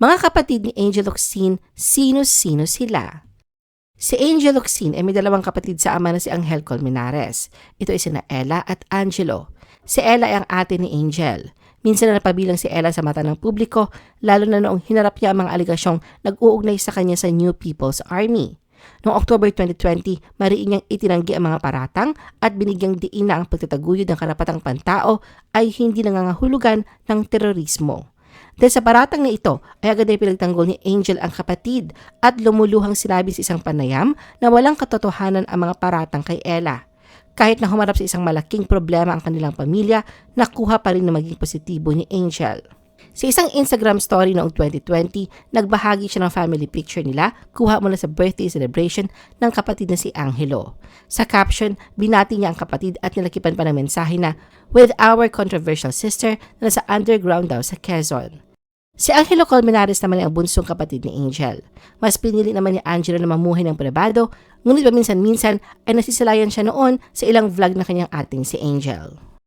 Mga kapatid ni Angel Locsin, sino-sino sila? Si Angel Locsin ay may dalawang kapatid sa ama na si Angel Colmenares. Ito ay sina Ella at Angelo. Si Ella ay ang ate ni Angel. Minsan na napabilang si Ella sa mata ng publiko, lalo na noong hinarap niya ang mga aligasyong nag-uugnay sa kanya sa New People's Army. Noong October 2020, mariin niyang itinanggi ang mga paratang at binigyang diin na ang pagtataguyod ng karapatang pantao ay hindi nangangahulugan ng terorismo. Dahil sa paratang na ito ay agad ay pinagtanggol ni Angel ang kapatid at lumuluhang sinabi sa isang panayam na walang katotohanan ang mga paratang kay Ella. Kahit na humarap sa isang malaking problema ang kanilang pamilya, nakuha pa rin na maging positibo ni Angel. Sa isang Instagram story noong 2020, nagbahagi siya ng family picture nila kuha mula sa birthday celebration ng kapatid na si Angelo. Sa caption, binati niya ang kapatid at nilakipan pa ng mensahe na, With our controversial sister na nasa underground daw sa Quezon. Si Angelo Colmenares naman ang bunsong kapatid ni Angel. Mas pinili naman ni Angelo na mamuhay ng pribado, ngunit paminsan-minsan ay nasisilayan siya noon sa ilang vlog na kanyang ating si Angel.